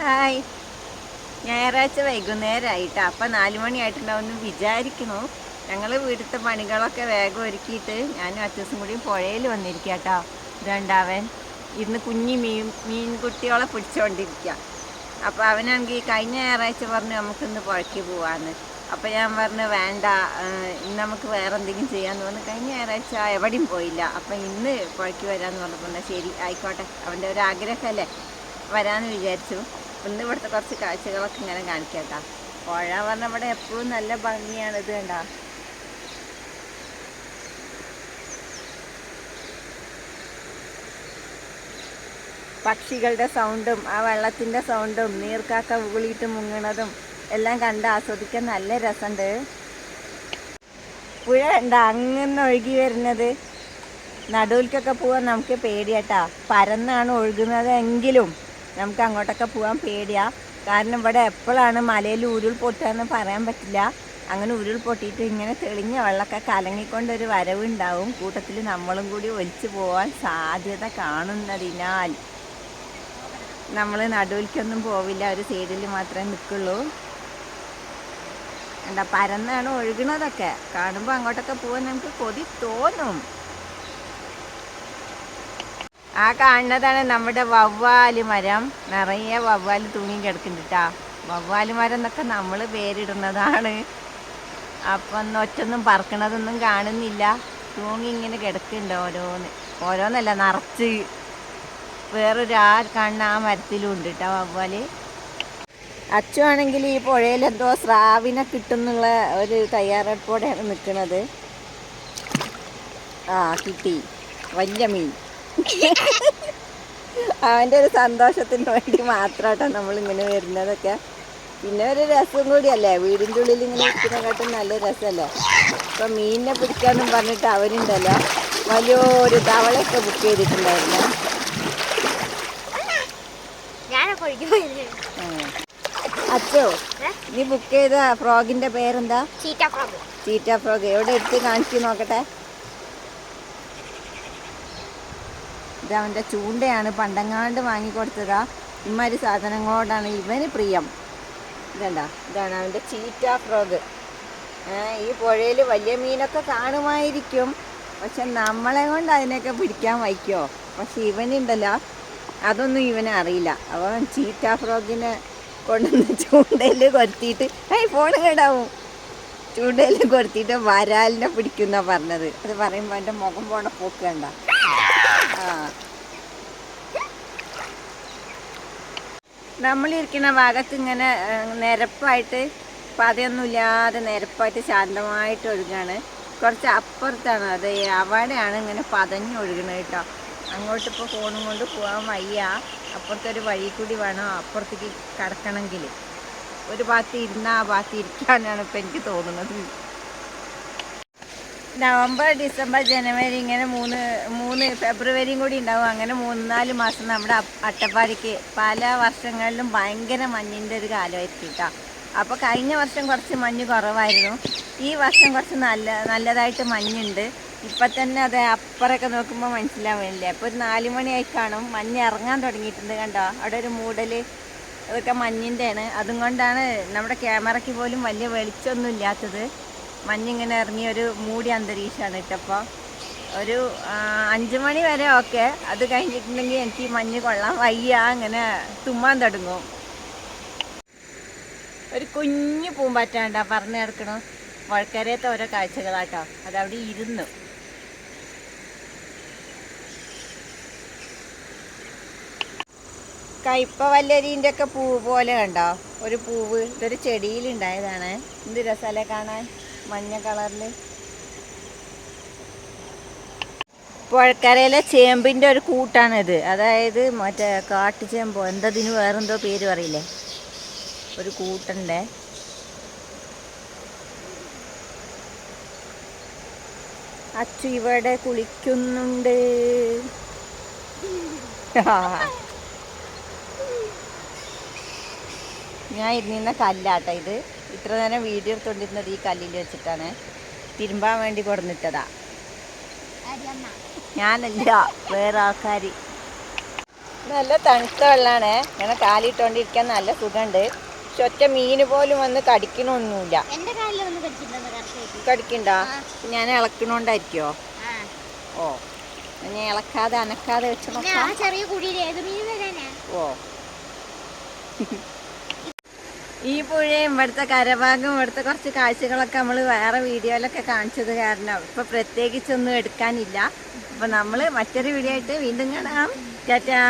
Hi. ഞായറാഴ്ച വൈകുന്നേരമായിട്ടാ അപ്പം നാല് മണിയായിട്ടുണ്ടാവുമെന്ന് വിചാരിക്കുന്നു. ഞങ്ങൾ വീട്ടിലത്തെ പണികളൊക്കെ വേഗം ഒരുക്കിയിട്ട് ഞാനും അച്ഛസും കൂടി പുഴയിൽ വന്നിരിക്കുക കേട്ടോ ഇതുണ്ടാവൻ ഇന്ന് കുഞ്ഞി മീൻ മീൻകുട്ടികളെ പിടിച്ചുകൊണ്ടിരിക്കുക അപ്പോൾ അവനാണെങ്കിൽ കഴിഞ്ഞ ഞായറാഴ്ച പറഞ്ഞു നമുക്കിന്ന് പുഴയ്ക്ക് പോവാന്ന്. അപ്പോൾ ഞാൻ പറഞ്ഞു വേണ്ട ഇന്ന് നമുക്ക് വേറെ എന്തെങ്കിലും ചെയ്യാമെന്ന് പറഞ്ഞു. കഴിഞ്ഞ ഞായറാഴ്ച എവിടെയും പോയില്ല. അപ്പം ഇന്ന് പുഴയ്ക്ക് വരാമെന്ന് പറഞ്ഞപ്പോൾ ശരി ആയിക്കോട്ടെ. അവന്റെ ഒരു ആഗ്രഹമല്ലേ? വരാമെന്ന് വിചാരിച്ചു. ഇന്ന് ഇവിടുത്തെ കുറച്ച് കാഴ്ചകളൊക്കെ ഇങ്ങനെ കാണിക്കാം കേട്ടോ പുഴ പറഞ്ഞ ഇവിടെ എപ്പോഴും നല്ല ഭംഗിയാണ് ഇത് കണ്ടോ. പക്ഷികളുടെ സൗണ്ടും ആ വെള്ളത്തിന്റെ സൗണ്ടും നീർക്കാക്ക ഉകളിയിട്ട് മുങ്ങണതും എല്ലാം കണ്ട് ആസ്വദിക്കാൻ നല്ല രസമുണ്ട് പുഴ ഉണ്ട് അങ്ങനെ ഒഴുകി വരുന്നത്. നടുവിലേക്കൊക്കെ പോകാൻ നമുക്ക് പേടിയാട്ടാ. പരന്നാണ് ഒഴുകുന്നത് എങ്കിലും. നമുക്ക് അങ്ങോട്ടൊക്കെ പോകാൻ പേടിയാണ് കാരണം ഇവിടെ എപ്പോഴാണ് മലയിൽ ഉരുൾ പൊട്ടുകയെന്ന് പറയാൻ പറ്റില്ല. അങ്ങനെ ഉരുൾ പൊട്ടിയിട്ട് ഇങ്ങനെ തെളിഞ്ഞ വെള്ളമൊക്കെ കലങ്ങിക്കൊണ്ടൊരു വരവുണ്ടാവും. കൂട്ടത്തിൽ നമ്മളും കൂടി ഒലിച്ചു പോകാൻ സാധ്യത കാണുന്നതിനാൽ നമ്മൾ നടുവിലേക്കൊന്നും പോവില്ല. ഒരു സൈഡിൽ മാത്രമേ നിൽക്കുള്ളൂ. എന്താ പരന്നാണ് ഒഴുകണതൊക്കെ. കാണുമ്പോൾ അങ്ങോട്ടൊക്കെ പോകാൻ നമുക്ക് കൊതി തോന്നും. ആ കാണുന്നതാണ് നമ്മുടെ വവ്വാൽ മരം. നിറയെ വവ്വാൽ തൂങ്ങി കിടക്കുന്നുണ്ട് കേട്ടാ വവ്വാൽ മരം എന്നൊക്കെ നമ്മൾ പേരിടുന്നതാണ്. അപ്പം ഒറ്റൊന്നും പറക്കണതൊന്നും കാണുന്നില്ല. തൂങ്ങി ഇങ്ങനെ കിടക്കുന്നുണ്ട് ഓരോന്ന്. ഓരോന്നല്ല നിറച്ച്. വേറൊരു ആ കാണുന്ന ആ മരത്തിലും ഉണ്ട് കേട്ടോ വവ്വാൽ. അച്ചു ആണെങ്കിൽ ഈ പുഴയിൽ എന്തോ സ്രാവിനെ കിട്ടുന്നുള്ള ഒരു തയ്യാറെടുപ്പോടെയാണ് നിൽക്കുന്നത് ആ കിട്ടി. വലിയ മീൻ. അവന്റെ ഒരു സന്തോഷത്തിന് വേണ്ടി മാത്രമാട്ടോ നമ്മളിങ്ങനെ വരുന്നതൊക്കെ. പിന്നെ ഒരു രസം കൂടിയല്ലേ വീടിന്റെ ഉള്ളിൽ ഇങ്ങനെ ഇരിക്കുന്നതിനെക്കാട്ടും നല്ല രസമല്ലേ ഇപ്പം മീനിനെ പിടിക്കാന്നും പറഞ്ഞിട്ട് അവരുണ്ടല്ലോ. വലിയൊരു തവളയൊക്കെ ബുക്ക് ചെയ്തിട്ടുണ്ടായിരുന്നു. അച്ചോ നീ ബുക്ക് ചെയ്ത ഫ്രോഗിന്റെ പേരെന്താ? ചീറ്റ ഫ്രോഗ് ചീറ്റ ഫ്രോഗ് എവിടെ എടുത്ത് കാണിച്ചു നോക്കട്ടെ? ഇത് അവന്റെ ചൂണ്ടയാണ്. പണ്ടങ്ങാണ്ട് വാങ്ങിക്കൊടുത്തതാ. ഇമ്മാതിരി സാധനങ്ങളോടാണ് ഇവന് പ്രിയം. ഇതണ്ട ഇതാണ് അവന്റെ ചീറ്റ ഫ്രോഗ്. ഈ പുഴയിൽ വലിയ മീനൊക്കെ കാണുമായിരിക്കും. പക്ഷെ നമ്മളെ കൊണ്ട് അതിനൊക്കെ പിടിക്കാൻ വയ്ക്കുമോ പക്ഷെ ഇവനുണ്ടല്ലോ. അതൊന്നും ഇവനെ അറിയില്ല. അവൻ ചീറ്റ ഫ്രോഗിനെ കൊണ്ടുവന്ന് ചൂണ്ടയിൽ കൊരുത്തിയിട്ട് ഏയ് ഫോൺ കേടാവും. ചൂണ്ടയിൽ കൊരുത്തിയിട്ട് വരാലിനെ പിടിക്കുന്ന പറഞ്ഞത്. അത് പറയുമ്പോൾ എന്റെ മുഖം പോണ പോക്ക് കണ്ട. ആ നമ്മളിരിക്കുന്ന ഭാഗത്ത് ഇങ്ങനെ നിരപ്പായിട്ട് പതയൊന്നുമില്ലാതെ നിരപ്പായിട്ട് ശാന്തമായിട്ട് ഒഴുകാണ്. കുറച്ച് അപ്പുറത്താണ് അത് അവിടെയാണ് ഇങ്ങനെ പതഞ്ഞ് ഒഴുകണത് കേട്ടോ. അങ്ങോട്ട് ഇപ്പോൾ ഫോണും കൊണ്ട് പോകാൻ വയ്യ. അപ്പുറത്തൊരു വഴി കൂടി വേണം അപ്പുറത്തേക്ക് കടക്കണമെങ്കിൽ. ഒരു ഭാഗത്ത് ഇരുന്നാൽ ആ ഭാഗത്ത് ഇരിക്കാനാണ് ഇപ്പം എനിക്ക് തോന്നുന്നത്. നവംബർ ഡിസംബർ ജനുവരി ഇങ്ങനെ മൂന്ന് മൂന്ന് ഫെബ്രുവരിയും കൂടി ഉണ്ടാവും. അങ്ങനെ മൂന്ന് നാല് മാസം നമ്മുടെ അട്ടപ്പാടിക്ക് പല വർഷങ്ങളിലും ഭയങ്കര മഞ്ഞിന്റെ ഒരു കാലമായിരിക്കും കേട്ടോ. അപ്പോൾ കഴിഞ്ഞ വർഷം കുറച്ച് മഞ്ഞ് കുറവായിരുന്നു. ഈ വർഷം കുറച്ച് നല്ല നല്ലതായിട്ട് മഞ്ഞുണ്ട്. ഇപ്പം തന്നെ അത് അപ്പുറമൊക്കെ നോക്കുമ്പോൾ മനസ്സിലാവുന്നില്ല അപ്പോൾ ഒരു നാല് മണിയായി കാണും. മഞ്ഞ് ഇറങ്ങാൻ തുടങ്ങിയിട്ടുണ്ട് കണ്ടോ? അവിടെ ഒരു മൂടൽ അതൊക്കെ മഞ്ഞിന്റെയാണ് അതും കൊണ്ടാണ് നമ്മുടെ ക്യാമറയ്ക്ക് പോലും വലിയ വെളിച്ചമൊന്നും ഇല്ലാത്തത്. മഞ്ഞിങ്ങനെ ഇറങ്ങിയ ഒരു മൂടി അന്തരീക്ഷമാണ് ഇട്ടപ്പോൾ ഒരു അഞ്ച് മണി വരെ ഓക്കെ. അത് കഴിഞ്ഞിട്ടുണ്ടെങ്കിൽ എനിക്ക് മഞ്ഞ് കൊള്ളാൻ വയ്യ. അങ്ങനെ തുമ്മാൻ തുടങ്ങും. ഒരു കുഞ്ഞു പൂമ്പാറ്റാണ്ടാ പറഞ്ഞു കിടക്കണു വഴക്കരയത്തെ ഓരോ കാഴ്ചകളാട്ടോ. അതവിടെ ഇരുന്നു. കയ്പ വല്ലരീന്റെ ഒക്കെ പൂവ് പോലെ കണ്ടോ? ഒരു പൂവ്. ഇതൊരു ചെടിയിൽ ഉണ്ടായതാണ് എന്ത് രസമല്ലേ കാണാൻ? മഞ്ഞ കളറിൽ പുഴക്കരയിലെ ചേമ്പിന്റെ ഒരു കൂട്ടാണിത്. അതായത് മറ്റേ കാട്ടുചേമ്പോ എന്തതിന് വേറെന്തോ പേര് പറയില്ലേ? ഒരു കൂട്ടുണ്ടേ. അച്ചു ഇവിടെ കുളിക്കുന്നുണ്ട്. ആ ഞാൻ ഇരുന്നിരുന്ന കല്ലാട്ട ഇത്. ഇത്ര നേരം വീഡിയോ എടുത്തോണ്ടിരുന്നത് ഈ കല്ലിൽ വെച്ചിട്ടാണ്. തിരുമ്പാൻ വേണ്ടി കൊടുന്നിട്ടതാ. ഞാനല്ല വേറെ ആൾക്കാർ നല്ല തണുത്ത വെള്ളമാണ് ഇങ്ങനെ കാലിട്ടോണ്ടിരിക്കാൻ നല്ല സുഖമുണ്ട് പക്ഷെ ഒറ്റ മീന് പോലും വന്ന് കടിക്കണമൊന്നുമില്ല കടിക്കണ്ട? ഞാൻ ഇളക്കണോണ്ടായിരിക്കോ? ഓ. ഞാൻ ഇളക്കാതെ അനക്കാതെ വെച്ച് നോക്കാം. ഓ. ഈ പുഴയും ഇവിടുത്തെ കരഭാഗം ഇവിടുത്തെ കുറച്ച് കാഴ്ചകളൊക്കെ നമ്മൾ വേറെ വീഡിയോയിലൊക്കെ കാണിച്ചത് കാരണം ഇപ്പൊ പ്രത്യേകിച്ചൊന്നും എടുക്കാനില്ല. അപ്പൊ നമ്മൾ മറ്റൊരു വീഡിയോ ആയിട്ട് വീണ്ടും കാണാം. ടാറ്റാ.